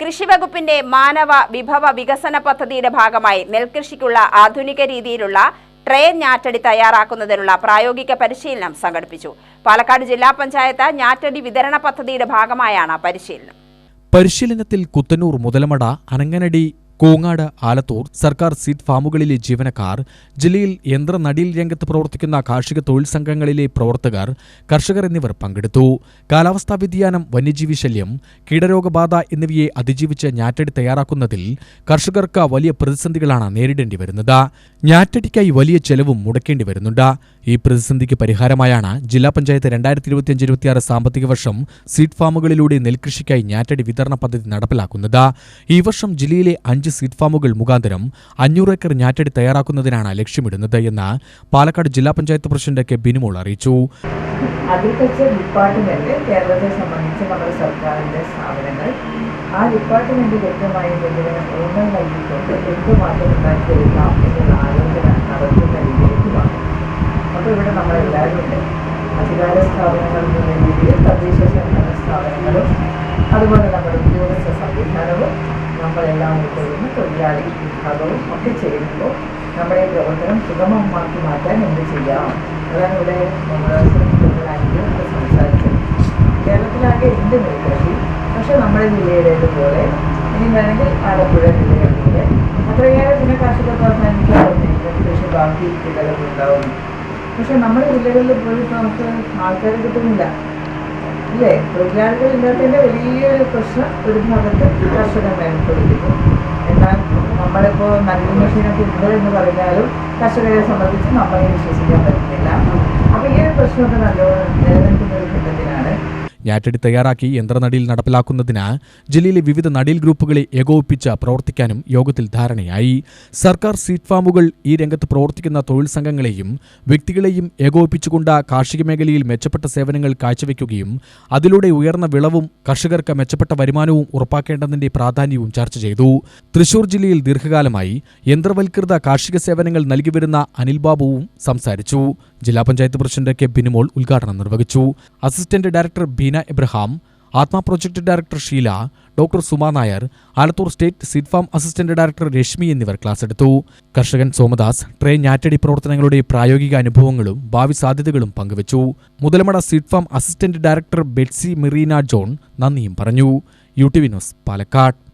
കൃഷിവകുപ്പിന്റെ മാനവ വിഭവ വികസന പദ്ധതിയുടെ ഭാഗമായി നെൽകൃഷിക്കുള്ള ആധുനിക രീതിയിലുള്ള ട്രേ ഞാറ്റടി തയ്യാറാക്കുന്നതിനുള്ള പ്രായോഗിക പരിശീലനം സംഘടിപ്പിച്ചു. പാലക്കാട് ജില്ലാ പഞ്ചായത്ത് ഞാറ്റടി വിതരണ പദ്ധതിയുടെ ഭാഗമായാണ് പരിശീലനം. പരിശീലനത്തിൽ കുത്തനൂർ മുതലമട അനങ്ങനടി കൂങ്ങാട് ആലത്തൂർ സർക്കാർ സീഡ് ഫാമുകളിലെ ജീവനക്കാർ ജില്ലയിൽ യന്ത്രനടിയിൽ രംഗത്ത് പ്രവർത്തിക്കുന്ന കാർഷിക തൊഴിൽ സംഘങ്ങളിലെ പ്രവർത്തകർ കർഷകർ എന്നിവർ പങ്കെടുത്തു. കാലാവസ്ഥാ വ്യതിയാനം വന്യജീവി ശല്യം കീടരോഗബാധ എന്നിവയെ അതിജീവിച്ച് ഞാറ്റടി തയ്യാറാക്കുന്നതിൽ കർഷകർക്ക് വലിയ പ്രതിസന്ധികളാണ് നേരിടേണ്ടി വരുന്നത്. ഞാറ്റടിക്കായി വലിയ ചെലവും മുടക്കേണ്ടി വരുന്നുണ്ട്. ഈ പ്രതിസന്ധിക്ക് പരിഹാരമായാണ് ജില്ലാ പഞ്ചായത്ത് രണ്ടായിരത്തി ഇരുപത്തിയഞ്ച് ഇരുപത്തിയാറ് സാമ്പത്തിക വർഷം സീഡ് ഫാമുകളിലൂടെ നെൽകൃഷിക്കായി ഞാറ്റടി വിതരണ പദ്ധതി നടപ്പിലാക്കുന്നത്. ഈ വർഷം ജില്ലയിലെ അഞ്ച് സീഡ് ഫാമുകൾ മുഖാന്തരം അഞ്ഞൂറ് ഏക്കർ ഞാറ്റടി തയ്യാറാക്കുന്നതിനാണ് ലക്ഷ്യമിടുന്നത് എന്ന് പാലക്കാട് ജില്ലാ പഞ്ചായത്ത് പ്രസിഡന്റ് കെ ബിനുമോൾ അറിയിച്ചു. അഗ്രികൾച്ചർ ഡിപ്പാർട്ട്മെന്റ് കേരളത്തെ സംബന്ധിച്ച് നമ്മുടെ സർക്കാരിന്റെ സ്ഥാപനങ്ങൾ ആ ഡിപ്പാർട്ട്മെന്റ് വ്യക്തമായ ഇതിന് ഊന്നൽ നൽകിക്കൊണ്ട് എന്ത് മാറ്റം ഉണ്ടാക്കിയെടുക്കാം എന്നുള്ള ആലോചന നടത്തുന്ന രീതിയിലേക്ക് വന്നു അപ്പോൾ ഇവിടെ നമ്മളെല്ലാവരും അധികാര സ്ഥാപനങ്ങൾ എന്ന രീതിയിൽ തദ്ദേശ സ്ഥാപനങ്ങളും അതുപോലെ വിഭാഗവും ഒക്കെ ചേരുമ്പോൾ നമ്മുടെ പ്രവർത്തനം സുഗമമാക്കി മാറ്റാൻ എന്ത് ചെയ്യാം? അതാണ് ഇവിടെ നമ്മുടെ തൊഴിലാളികളൊക്കെ സംസാരിച്ചത്. കേരളത്തിലാകെ ഉണ്ട് നെൽകൃഷി പക്ഷെ നമ്മുടെ ജില്ലയിലേതുപോലെ ഇനി വേണമെങ്കിൽ ആലപ്പുഴ ജില്ലയിലെ അത്രയേറെ പിന്നെ കാർഷിക പ്രാധാന്യത്തിലാവുന്ന കൃഷി ബാക്കി ജില്ലകളിൽ ഉണ്ടാവുന്നു പക്ഷെ നമ്മുടെ ജില്ലകളിൽ പോയി ഇപ്പോൾ നമുക്ക് ആൾക്കാരെ കിട്ടുന്നില്ല. അല്ലേ? തൊഴിലാളികൾ ഇല്ലാത്തതിന്റെ വലിയൊരു പ്രശ്നം ഒരു ഭാഗത്ത് കർഷകർ അനുഭവിക്കുന്നു എന്നാൽ നമ്മളിപ്പോൾ നല്ല മെഷീനൊക്കെ ഉണ്ട് എന്ന് പറഞ്ഞാലും കർഷകരെ സംബന്ധിച്ച് നമ്മളെ വിശ്വസിക്കാൻ പറ്റുന്നില്ല. അപ്പോൾ ഈ ഒരു പ്രശ്നമൊക്കെ നല്ലോണം ഞാറ്റടി തയ്യാറാക്കി യന്ത്രനടിയിൽ നടപ്പിലാക്കുന്നതിന് ജില്ലയിലെ വിവിധ നടീൽ ഗ്രൂപ്പുകളെ ഏകോപിപ്പിച്ച് പ്രവർത്തിക്കാനും യോഗത്തിൽ ധാരണയായി. സർക്കാർ സീറ്റ് ഫാമുകൾ ഈ രംഗത്ത് പ്രവർത്തിക്കുന്ന തൊഴിൽ സംഘങ്ങളെയും വ്യക്തികളെയും ഏകോപിപ്പിച്ചുകൊണ്ട് കാർഷിക മേഖലയിൽ മെച്ചപ്പെട്ട സേവനങ്ങൾ കാഴ്ചവെക്കുകയും അതിലൂടെ ഉയർന്ന വിളവും കർഷകർക്ക് മെച്ചപ്പെട്ട വരുമാനവും ഉറപ്പാക്കേണ്ടതിന്റെ പ്രാധാന്യവും ചർച്ച ചെയ്തു. തൃശൂർ ജില്ലയിൽ ദീർഘകാലമായി യന്ത്രവൽകൃത കാർഷിക സേവനങ്ങൾ നൽകിവരുന്ന അനിൽ ബാബുവും സംസാരിച്ചു. ജില്ലാ പഞ്ചായത്ത് പ്രസിഡന്റ് കെ ബിനിമോൾ ഉദ്ഘാടനം നിർവഹിച്ചു. Assistant director Beena Abraham ATMA project director Sheela doctor Suma Nair Alathur state seed farm assistant director Reshmi എന്നിവർ ക്ലാസ് എടുത്തു. കർഷകൻ സോമദാസ് ട്രേ ഞാറ്റടി പ്രവർത്തനങ്ങളുടെ പ്രായോഗിക അനുഭവങ്ങളും ഭാവി സാധ്യതകളും പങ്കുവച്ചു. Muthalamada seed farm assistant director Betsy Merina John നന്ദിയും പറഞ്ഞു. U T V news Palakkad.